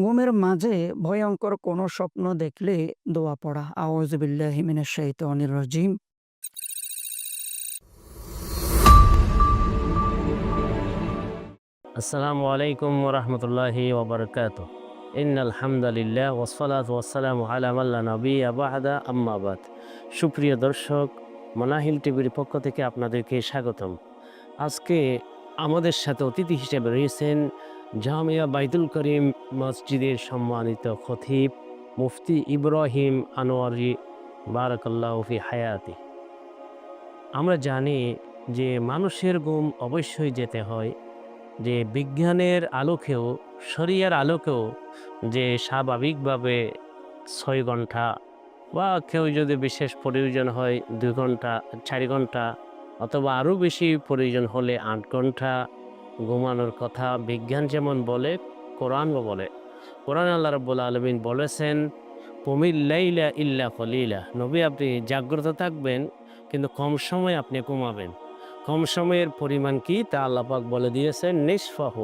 ঘুমের মাঝে ভয়ঙ্কর কোনো স্বপ্ন দেখলে দোয়া পড়া। আউযু বিল্লাহি মিনাশ শাইতানির রাজিম। আসসালামু আলাইকুম রহমতুল্লাহি ওবরকাত ইন আলহামদুলিল্লাহ ওসলাত ওসালাম আলামাল্লা নবী আবাহাদা আম্মাবাদ সুপ্রিয় দর্শক, মনাহিল টিভির পক্ষ থেকে আপনাদেরকে স্বাগতম। আজকে আমাদের সাথে অতিথি হিসেবে রয়েছেন জামিয়া বাইতুল করিম মসজিদের সম্মানিত খতিব মুফতি ইব্রাহিম আনোয়ারি বারাকাল্লাহ ফি হায়াতি। আমরা জানি যে মানুষের গুম অবশ্যই যেতে হয়, যে বিজ্ঞানের আলোকেও, শরিয়ার আলোকেও যে স্বাভাবিকভাবে ছয় ঘণ্টা বা কেউ যদি বিশেষ প্রয়োজন হয় দুই ঘণ্টা চার ঘণ্টা অথবা আরও বেশি প্রয়োজন হলে আট ঘণ্টা ঘুমানোর কথা বিজ্ঞান যেমন বলে, কোরআনও বলে। কোরআন আল্লাহ রব্বুল আলমিন বলেছেন পমিল্লাইলা ইল্লা ফলিলা নবী, আপনি জাগ্রত থাকবেন, কিন্তু কম সময় আপনি ঘুমাবেন। কম সময়ের পরিমাণ কি তা আল্লাপাক বলে দিয়েছেন, নিষ্ফাহ।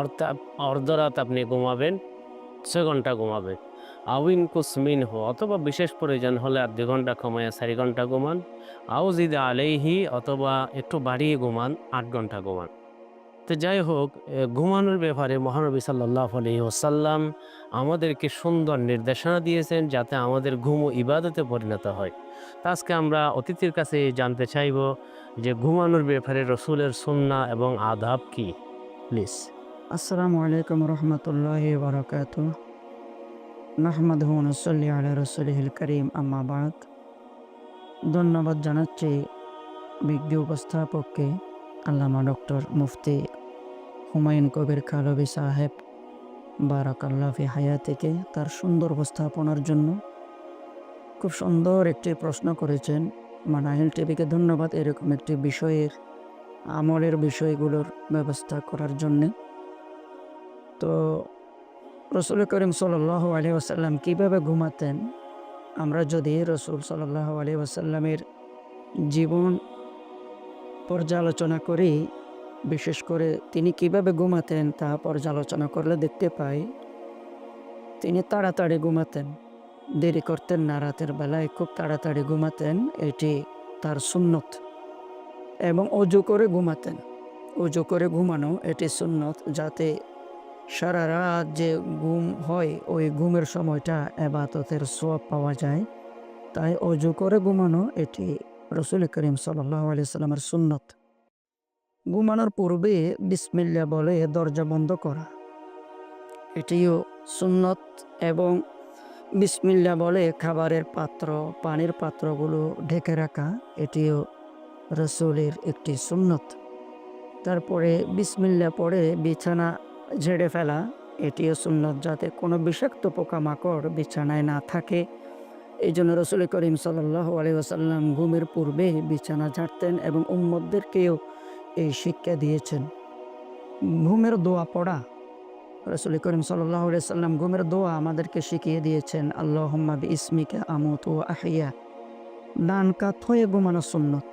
অর্থাৎ অর্ধরাত আপনি ঘুমাবেন, ছয় ঘণ্টা ঘুমাবেন। আউইন কুসমিন হো অথবা বিশেষ প্রয়োজন হলে আর দুই ঘণ্টা কমায় চারি ঘণ্টা ঘুমান। আউজিদা আলেহি অথবা একটু বাড়িয়ে ঘুমান, আট ঘণ্টা ঘুমান। তো যাই হোক ঘুমানোর ব্যাপারে মহানবী সাল্লাহ আলহি ওসাল্লাম আমাদেরকে সুন্দর নির্দেশনা দিয়েছেন যাতে আমাদের ঘুম ও ইবাদতে পরিণত হয়। তা আজকে আমরা অতিথির কাছে জানতে চাইব যে ঘুমানোর ব্যাপারে রসুলের সুন্না এবং আদাব কি? প্লিজ। আসসালামু আলাইকুম রহমতুল্লাহি বারাকাতু নাহমাদহু ওয়া নুসাল্লি আলা রাসূলিহিল কারীম, আম্মা ধন্যবাদ জানাচ্ছি বিজ্ঞ উপস্থাপককে। আল্লামা ডক্টর মুফতি হুমায়ুন কবির খালবি সাহেব বারাকাল্লাহ হায়া থেকে তার সুন্দর উপস্থাপনার জন্য খুব সুন্দর একটি প্রশ্ন করেছেন। মানাহিল টিভিকে ধন্যবাদ এরকম একটি বিষয়ের, আমলের বিষয়গুলোর ব্যবস্থা করার জন্যে। তো রসুল করিম সাল্লাহ আলী আসাল্লাম কীভাবে ঘুমাতেন? আমরা যদি রসুল সাল্লাহ আলী আসাল্লামের জীবন পর্যালোচনা করি, বিশেষ করে তিনি কীভাবে ঘুমাতেন তা পর্যালোচনা করলে দেখতে পাই। তিনি তাড়াতাড়ি ঘুমাতেন, দেরি করতেন না, রাতের বেলায় খুব তাড়াতাড়ি ঘুমাতেন, এটি তার সুন্নত। এবং অজু করে ঘুমাতেন, অজু করে ঘুমানো এটি সুন্নত, যাতে সারা রাত যে ঘুম হয়, ওই ঘুমের সময়টা এবাদতের সোয়াব পাওয়া যায়। তাই অজু করে ঘুমানো এটি রসুল করিম সাল্লামের সুন্নত। ঘুমানোর পূর্বে বিসমিল্লা বলে দরজা বন্ধ করা। এটিও সুন্নত এবং বিসমিল্লা বলে খাবারের পাত্র, পানির পাত্রগুলো ঢেকে রাখা, এটিও রসুলের একটি সুন্নত। তারপরে বিসমিল্লা পরে বিছানা ঝেড়ে ফেলা, এটিও সুন্নত যাতে কোনো বিষাক্ত পোকামাকড় বিছানায় না থাকে। এই জন্য রসুল করিম সাল্লাহ ঘুমের পূর্বে বিছানা ঝাড়তেন এবং উম্মদদেরকেও এই শিক্ষা দিয়েছেন। ঘুমের দোয়া পড়া, রসুল করিম সাল্লাম ঘুমের দোয়া আমাদেরকে শিখিয়ে দিয়েছেন আল্লাহ বি ইসমিকে আমত ও আহিয়া ডান কাত হয়ে ঘুমানো সুন্নত।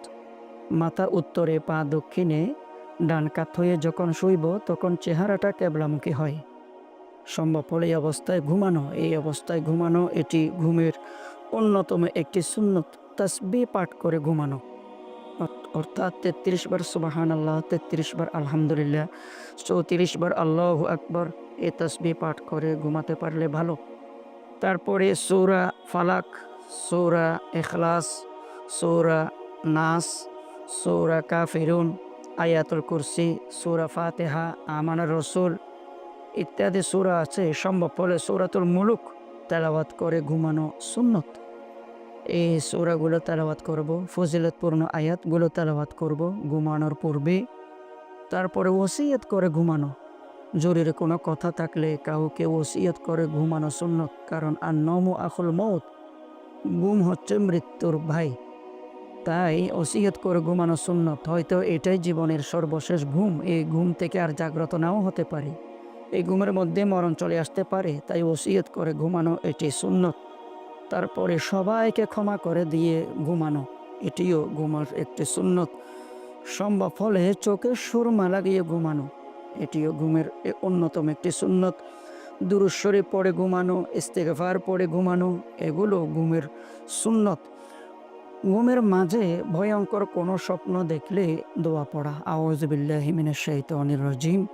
মাথা উত্তরে, পা দক্ষিণে, ডান কাত হয়ে যখন শুইব তখন চেহারাটা কেবলামুখী হয়। সম্ভব হলে এই অবস্থায় ঘুমানো, এই অবস্থায় ঘুমানো এটি ঘুমের অন্যতম একটি সুন্নত তসবি পাঠ করে ঘুমানো। অর্থাৎ তেত্রিশ বার সুবাহান আল্লাহ তেত্রিশ বার আলহামদুলিল্লাহ, চৌত্রিশ বার আল্লাহ আকবর এ তসবি পাঠ করে ঘুমাতে পারলে ভালো। তারপরে সৌরা ফালাক, সৌরা এখলাস সৌরা নাস, সৌরা কাফিরুন, আয়াতুল কুরসি, সৌরা ফাতেহা আমানার রসুল ইত্যাদি সূরা আছে, সম্ভব হলে সৌরাতুল মুলুক তেলাওয়াত করে ঘুমানো সুন্নত। এই সূরাগুলো তেলাওয়াত করব, ফজিলতপূর্ণ আয়াতগুলো তেলাওয়াত করব ঘুমানোর পূর্বে। তারপরে ওসিয়ত করে ঘুমানো। জরুরি কোনো কথা থাকলে কাউকে ওসিয়ত করে ঘুমানো সুন্নত, কারণ আর নমু আখল মত গুম হচ্ছে মৃত্যুর ভাই। তাই ওসিয়ত করে ঘুমানো সুন্নত, হয়তো এটাই জীবনের সর্বশেষ ঘুম, এই ঘুম থেকে আর জাগ্রত নাও হতে পারে। এই ঘুমের মধ্যে মরণ চলে আসতে পারে, তাই ওসিয়ত করে ঘুমানো এটি সুন্নত। তারপরে সবাইকে ক্ষমা করে দিয়ে ঘুমানো, এটিও ঘুমার একটি সুন্নত। সম্ভব হলে চোখে সুরমা লাগিয়ে ঘুমানো, এটিও ঘুমের অন্যতম একটি সুন্নত। দুরুশ্বরে পড়ে ঘুমানো, ইস্তেগফার পড়ে ঘুমানো, এগুলো ঘুমের সুন্নত। ঘুমের মাঝে ভয়ঙ্কর কোনো স্বপ্ন দেখলে দোয়া পড়া। আওয়াজ আওয়াজবিল্লাহিমিনের শাইতানির রাজিম।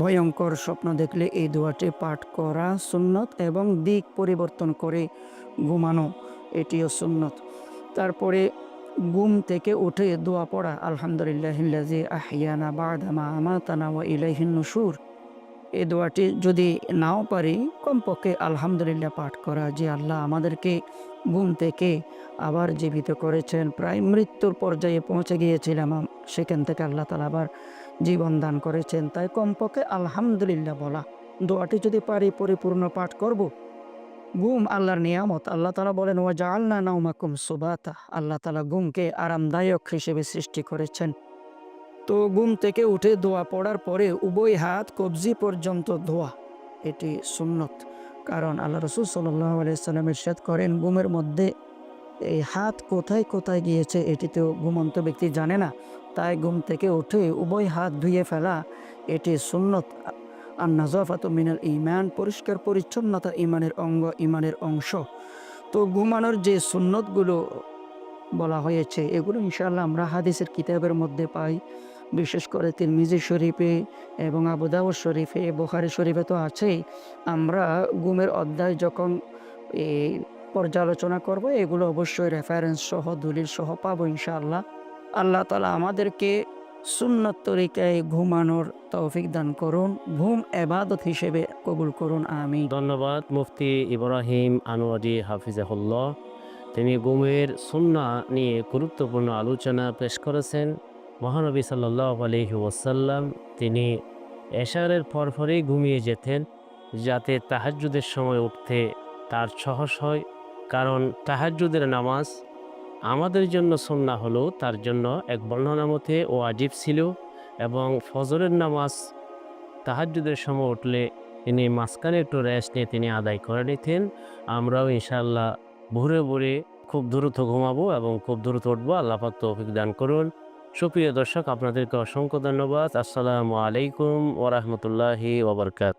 ভয়ঙ্কর স্বপ্ন দেখলে এই দোয়াটি পাঠ করা সুন্নত এবং দিক পরিবর্তন করে ঘুমানো, এটিও সুন্নত। তারপরে ঘুম থেকে উঠে দোয়া পড়া আলহামদুলিল্লাহিল্লাজি আহিয়ানা বাদামা আমাতানা ওয়া ইলাইহিন নুশুর এই দোয়াটি যদি নাও পারি, কমপক্ষে আলহামদুলিল্লাহ পাঠ করা যে আল্লাহ আমাদেরকে ঘুম থেকে আবার জীবিত করেছেন, প্রায় মৃত্যুর পর্যায়ে পৌঁছে গিয়েছিলাম, সেখান থেকে আল্লাহ তালা আবার জীবন দান করেছেন। তাই কমপক্ষে আলহামদুলিল্লাহ বলা। দোয়াটি যদি পারি, পরিপূর্ণ পাঠ করব। ঘুম আল্লাহর নিয়ামত। আল্লাহ তালা বলেন ওয়া জাআলনা নাওমাকুম সুবাতা। আল্লাহ তালা ঘুমকে আরামদায়ক হিসেবে সৃষ্টি করেছেন। তো ঘুম থেকে উঠে দোয়া পড়ার পরে উভয় হাত কবজি পর্যন্ত ধোয়া। এটি সুন্নত। কারণ আল্লাহ রসুল সাল্লাহ আলাইসাল্লাম ইরশাদ করেন, ঘুমের মধ্যে এই হাত কোথায় কোথায় গিয়েছে এটি তো ঘুমন্ত ব্যক্তি জানে না। তাই ঘুম থেকে উঠে উভয় হাত ধুয়ে ফেলা, এটি সুন্নত। আর নাজাফাত মিনাল ইমান পরিষ্কার পরিচ্ছন্নতা ইমানের অঙ্গ ইমানের অংশ। তো ঘুমানোর যে সুন্নতগুলো বলা হয়েছে, এগুলো ইনশাআল্লাহ আমরা হাদিসের কিতাবের মধ্যে পাই। বিশেষ করে তিরমিজি শরীফে এবং আবুদাউদ শরীফে, বোখারি শরীফে তো আছেই। আমরা ঘুমের অধ্যায় যখন এই পর্যালোচনা করব, এগুলো অবশ্যই রেফারেন্স সহ, দলিল সহ পাবো ইনশাআল্লাহ। আল্লাহ তালা আমাদেরকে সুন্নত তরিকায় ঘুমানোর তৌফিক দান করুন, ঘুম এবাদত হিসেবে কবুল করুন আমি ধন্যবাদ, মুফতি ইব্রাহিম আনোয়ারি হাফিজাহুল্লাহ। তিনি ঘুমের সুন্না নিয়ে গুরুত্বপূর্ণ আলোচনা পেশ করেছেন। মহানবী সাল্লাহ আলহি ওয়াসাল্লাম তিনি এশারের পরপরেই ঘুমিয়ে যেতেন, যাতে তাহাজ্জুদের সময় উঠতে তার সহজ হয়। কারণ তাহাজ্জুদের নামাজ আমাদের জন্য সুন্না হলো তার জন্য এক বর্ণনা মতে ও আজিব ছিল এবং ফজরের নামাজ তাহাজ্জুদের সময় উঠলে তিনি মাঝখানে একটু রেস্ট নিয়ে তিনি আদায় করে নিতেন। আমরাও ইনশাল্লাহ ভোরে ভোরে খুব দ্রুত ঘুমাবো এবং খুব দ্রুত উঠবো। আল্লাহ পাক তৌফিক দান করুন। সুপ্রিয় দর্শক, আপনাদেরকে অসংখ্য ধন্যবাদ। আসসালামু আলাইকুম ওরহমতুল্লাহি ওবরকাত।